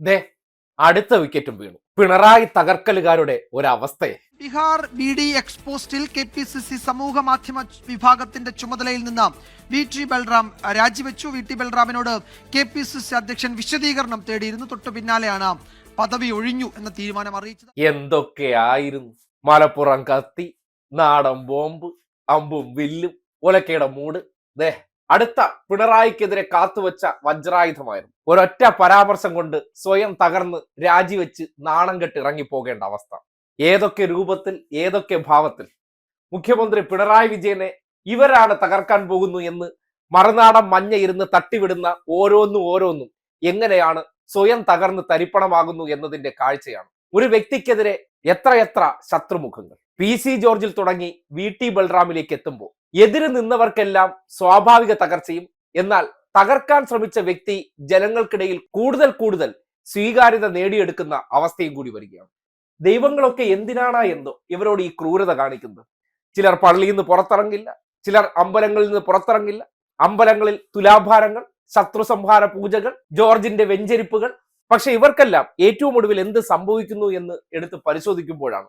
ദേ അടുത്ത വിക്കറ്റും വീണു. പിണറായി തകർക്കലുകാരുടെ ഒരവസ്ഥയെ. ബീഹാർ ബി ഡി എക്സ്പോസ്റ്റിൽ കെ പി സി സി സമൂഹ മാധ്യമ വിഭാഗത്തിന്റെ ചുമതലയിൽ നിന്ന് വി ടി ബൽറാം രാജിവെച്ചു. വി ടി ബൽറാമിനോട് കെ പി സി സി അധ്യക്ഷൻ വിശദീകരണം തേടിയിരുന്നു. തൊട്ടു പിന്നാലെയാണ് പദവി ഒഴിഞ്ഞു എന്ന തീരുമാനം അറിയിച്ചത്. എന്തൊക്കെയായിരുന്നു? മലപ്പുറം കത്തി നാടൻ ബോംബ് അമ്പും വില്ലും ഒലക്കയുടെ മൂട്. ദേ അടുത്ത പിണറായിക്കെതിരെ കാത്തുവച്ച വജ്രായുധമായിരുന്നു. ഒരൊറ്റ പരാമർശം കൊണ്ട് സ്വയം തകർന്ന് രാജിവെച്ച് നാണം കെട്ട് ഇറങ്ങിപ്പോകേണ്ട അവസ്ഥ. ഏതൊക്കെ രൂപത്തിൽ ഏതൊക്കെ ഭാവത്തിൽ? മുഖ്യമന്ത്രി പിണറായി വിജയനെ ഇവരാണ് തകർക്കാൻ പോകുന്നു എന്ന് മറുനാടൻ മഞ്ഞ ഇരുന്ന് തട്ടിവിടുന്ന ഓരോന്നും ഓരോന്നും എങ്ങനെയാണ് സ്വയം തകർന്ന് തരിപ്പണമാകുന്നു എന്നതിന്റെ കാഴ്ചയാണ്. ഒരു വ്യക്തിക്കെതിരെ എത്രയെത്ര ശത്രുമുഖങ്ങൾ. പി സി ജോർജിൽ തുടങ്ങി വി ടി ബൽറാമിലേക്ക് എത്തുമ്പോൾ എതിര് നിന്നവർക്കെല്ലാം സ്വാഭാവിക തകർച്ചയും എന്നാൽ തകർക്കാൻ ശ്രമിച്ച വ്യക്തി ജനങ്ങൾക്കിടയിൽ കൂടുതൽ കൂടുതൽ സ്വീകാര്യത നേടിയെടുക്കുന്ന അവസ്ഥയും കൂടി വരികയാണ്. ദൈവങ്ങളൊക്കെ എന്തിനാണ് എന്തോ ഇവരോട് ഈ ക്രൂരത കാണിക്കുന്നത്? ചിലർ പള്ളിയിൽ നിന്ന് പുറത്തിറങ്ങില്ല ചിലർ അമ്പലങ്ങളിൽ നിന്ന് പുറത്തിറങ്ങില്ല. അമ്പലങ്ങളിൽ തുലാഭാരങ്ങൾ ശത്രു സംഹാര പൂജകൾ ജോർജിന്റെ വെഞ്ചരിപ്പുകൾ. പക്ഷെ ഇവർക്കെല്ലാം ഏറ്റവും ഒടുവിൽ എന്ത് സംഭവിക്കുന്നു എന്ന് എടുത്ത് പരിശോധിക്കുമ്പോഴാണ്